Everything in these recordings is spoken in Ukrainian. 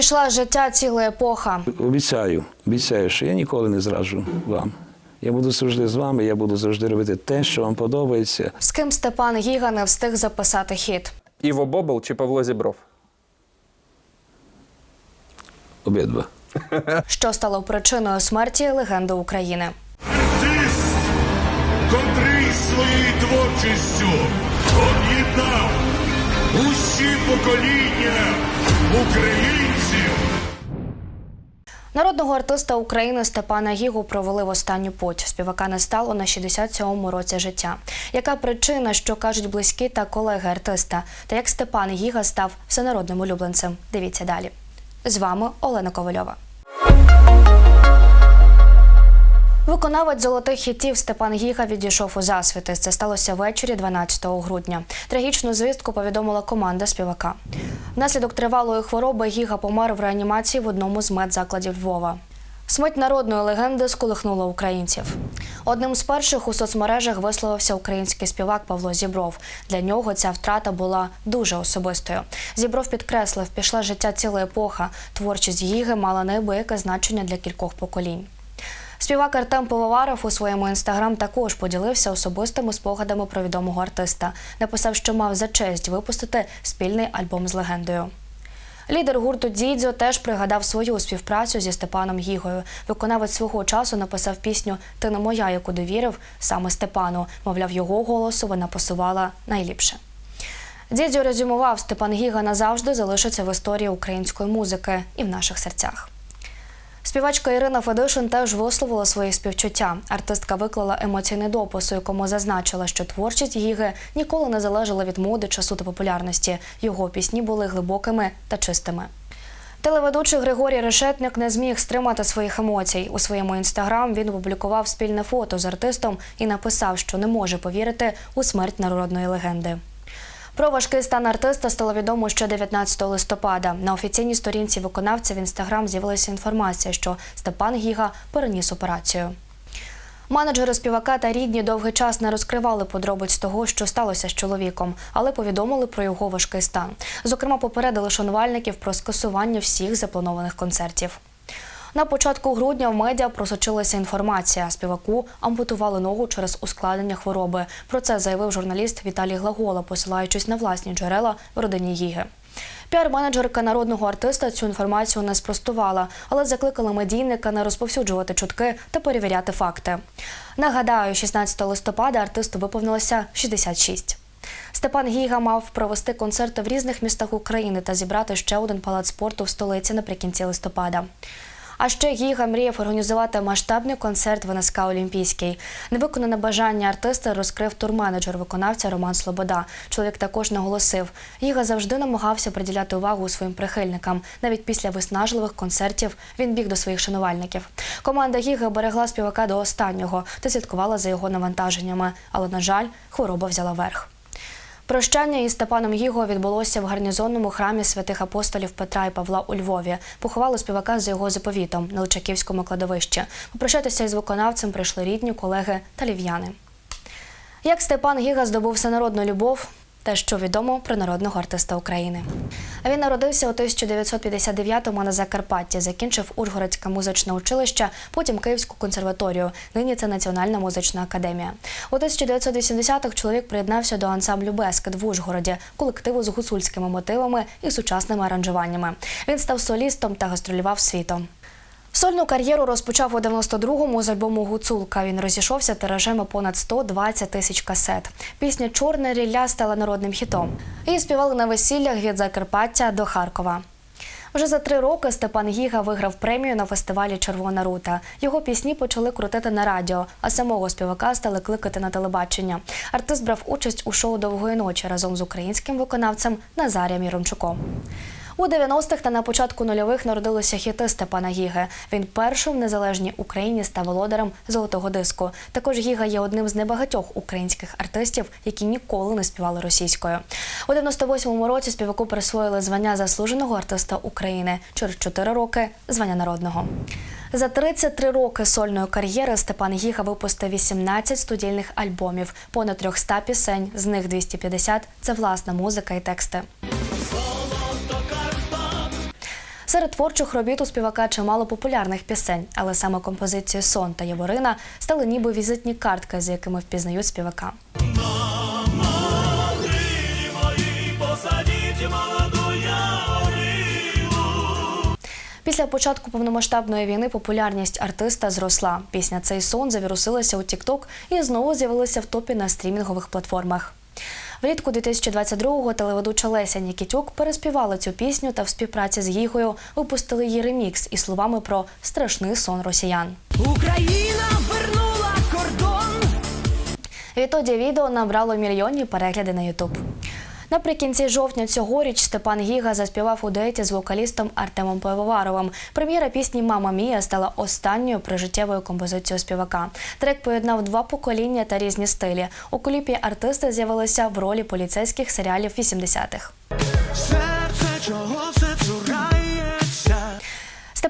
Пішла з життя ціла епоха. Обіцяю, обіцяю, що я ніколи не зраджу вам. Я буду завжди з вами, я буду завжди робити те, що вам подобається. З ким Степан Гіга не встиг записати хіт. Іво Бобл чи Павло Зібров? Обидва. Що стало причиною смерті легенди України? Артист, котрий своєю творчістю об'єднав усі покоління українців. Народного артиста України Степана Гігу провели в останню путь. Співака не стало на 67-му році життя. Яка причина, що кажуть близькі та колеги артиста? Та як Степан Гіга став всенародним улюбленцем? Дивіться далі. З вами Олена Ковальова. Виконавець золотих хітів Степан Гіга відійшов у засвіти. Це сталося ввечері 12 грудня. Трагічну звістку повідомила команда співака. Внаслідок тривалої хвороби Гіга помер в реанімації в одному з медзакладів Львова. Смерть народної легенди сколихнула українців. Одним з перших у соцмережах висловився український співак Павло Зібров. Для нього ця втрата була дуже особистою. Зібров підкреслив, пішла життя ціла епоха. Творчість Гіги мала неабияке значення для кількох поколінь. Співак Артем Пивоваров у своєму інстаграм також поділився особистими спогадами про відомого артиста. Написав, що мав за честь випустити спільний альбом з легендою. Лідер гурту Дідзьо теж пригадав свою співпрацю зі Степаном Гігою. Виконавець свого часу написав пісню Ти не моя, яку довірив саме Степану. Мовляв, його голосу вона пасувала найліпше. Дідзьо резюмував, Степан Гіга назавжди залишиться в історії української музики і в наших серцях. Співачка Ірина Федишин теж висловила свої співчуття. Артистка виклала емоційний допис, у якому зазначила, що творчість Гіги ніколи не залежала від моди, часу та популярності. Його пісні були глибокими та чистими. Телеведучий Григорій Решетник не зміг стримати своїх емоцій. У своєму інстаграм він опублікував спільне фото з артистом і написав, що не може повірити у смерть народної легенди. Про важкий стан артиста стало відомо ще 19 листопада. На офіційній сторінці виконавця в інстаграм з'явилася інформація, що Степан Гіга переніс операцію. Менеджери співака та рідні довгий час не розкривали подробиць того, що сталося з чоловіком, але повідомили про його важкий стан. Зокрема, попередили шанувальників про скасування всіх запланованих концертів. На початку грудня в медіа просочилася інформація. Співаку ампутували ногу через ускладнення хвороби. Про це заявив журналіст Віталій Глагола, посилаючись на власні джерела в родині Гіги. Піар-менеджерка народного артиста цю інформацію не спростувала, але закликала медійника не розповсюджувати чутки та перевіряти факти. Нагадаю, 16 листопада артисту виповнилося 66. Степан Гіга мав провести концерти в різних містах України та зібрати ще один палац спорту в столиці наприкінці листопада. А ще Гіга мріяв організувати масштабний концерт в НСК Олімпійський. Невиконане бажання артиста розкрив турменеджер виконавця Роман Слобода. Чоловік також наголосив, Гіга завжди намагався приділяти увагу своїм прихильникам. Навіть після виснажливих концертів він біг до своїх шанувальників. Команда Гіги берегла співака до останнього та слідкувала за його навантаженнями. Але, на жаль, хвороба взяла верх. Прощання із Степаном Гіго відбулося в гарнізонному храмі святих апостолів Петра і Павла у Львові. Поховали співака за його заповітом на Личаківському кладовищі. Попрощатися із виконавцем прийшли рідні, колеги та лів'яни. Як Степан Гіга здобув всенародну любов? Те, що відомо про народного артиста України. А Він народився у 1959-му на Закарпатті, закінчив Ужгородське музичне училище, потім Київську консерваторію. Нині це Національна музична академія. У 1980-х чоловік приєднався до ансамблю Бескет в Ужгороді, колективу з гуцульськими мотивами і сучасними аранжуваннями. Він став солістом та гастролював світом. Сольну кар'єру розпочав у 92-му з альбому Гуцулка. Він розійшовся тиражем понад 120 тисяч касет. Пісня Чорне рілля стала народним хітом. Її співали на весіллях від Закарпаття до Харкова. Вже за три роки Степан Гіга виграв премію на фестивалі Червона рута. Його пісні почали крутити на радіо, а самого співака стали кликати на телебачення. Артист брав участь у шоу Довгої ночі разом з українським виконавцем Назарієм Яромчуком. У 90-х та на початку нульових народилися хіти Степана Гіги. Він першим в незалежній Україні став володарем золотого диску. Також Гіга є одним з небагатьох українських артистів, які ніколи не співали російською. У 98-му році співаку присвоїли звання заслуженого артиста України. Через 4 роки звання народного. За 33 роки сольної кар'єри Степан Гіга випустив 18 студійних альбомів, понад 300 пісень, з них 250 – це власна музика і тексти. Серед творчих робіт у співака чимало популярних пісень, але саме композиції Сон та Яворина стали ніби візитні картки, з якими впізнають співака. Після початку повномасштабної війни популярність артиста зросла. Пісня Цей сон завірусилася у TikTok і знову з'явилася в топі на стрімінгових платформах. Влітку 2022-го телеведуча Леся Нікітюк переспівала цю пісню та в співпраці з Гігою випустили її ремікс із словами про страшний сон росіян. Україна вернула кордон. Відтоді відео набрало мільйонні перегляди на Ютуб. Наприкінці жовтня цьогоріч Степан Гіга заспівав у дуеті з вокалістом Артемом Пивоваровим. Прем'єра пісні Мама Мія стала останньою прижиттєвою композицією співака. Трек поєднав два покоління та різні стилі. У кліпі артисти з'явилися в ролі поліцейських серіалів 80-х.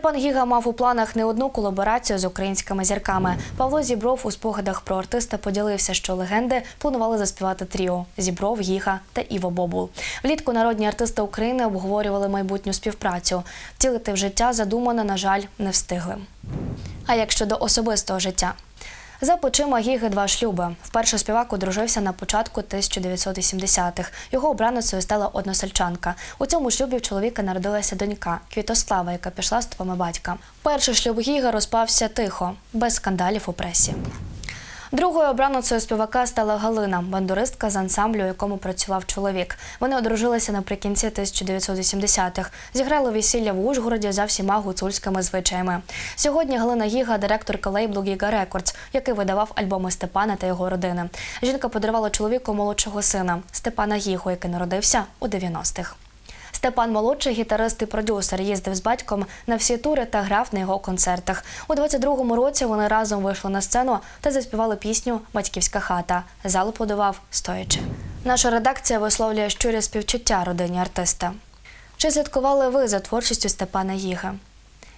Степан Гіга мав у планах не одну колаборацію з українськими зірками. Павло Зібров у спогадах про артиста поділився, що легенди планували заспівати тріо Зібров, Гіга та Іво Бобул. Влітку народні артисти України обговорювали майбутню співпрацю. Втілити в життя задумане, на жаль, не встигли. А як щодо особистого життя? За плечима Гіги два шлюби. Вперше співак одружився на початку 1980-х. Його обраницею стала односельчанка. У цьому шлюбі в чоловіка народилася донька Квітослава, яка пішла з твоми батька. Перший шлюб Гіги розпався тихо, без скандалів у пресі. Другою обраницею співака стала Галина, бандуристка з ансамблю, якому працював чоловік. Вони одружилися наприкінці 1980-х. Зіграли весілля в Ужгороді за всіма гуцульськими звичаями. Сьогодні Галина Гіга, директорка лейблу Гіга Рекордс, який видавав альбоми Степана та його родини. Жінка подарувала чоловіку молодшого сина Степана Гігу, який народився у 90-х. Степан молодший гітарист і продюсер їздив з батьком на всі тури та грав на його концертах. У 22-му році вони разом вийшли на сцену та заспівали пісню Батьківська хата. Зал подавав стоячи. Наша редакція висловлює щирі співчуття родині артиста. Чи слідкували ви за творчістю Степана Їга?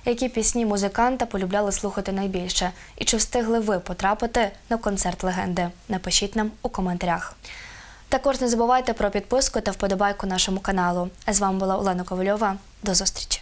Які пісні музиканта полюбляли слухати найбільше? І чи встигли ви потрапити на концерт легенди? Напишіть нам у коментарях. Також не забувайте про підписку та вподобайку нашому каналу. З вами була Олена Ковальова. До зустрічі.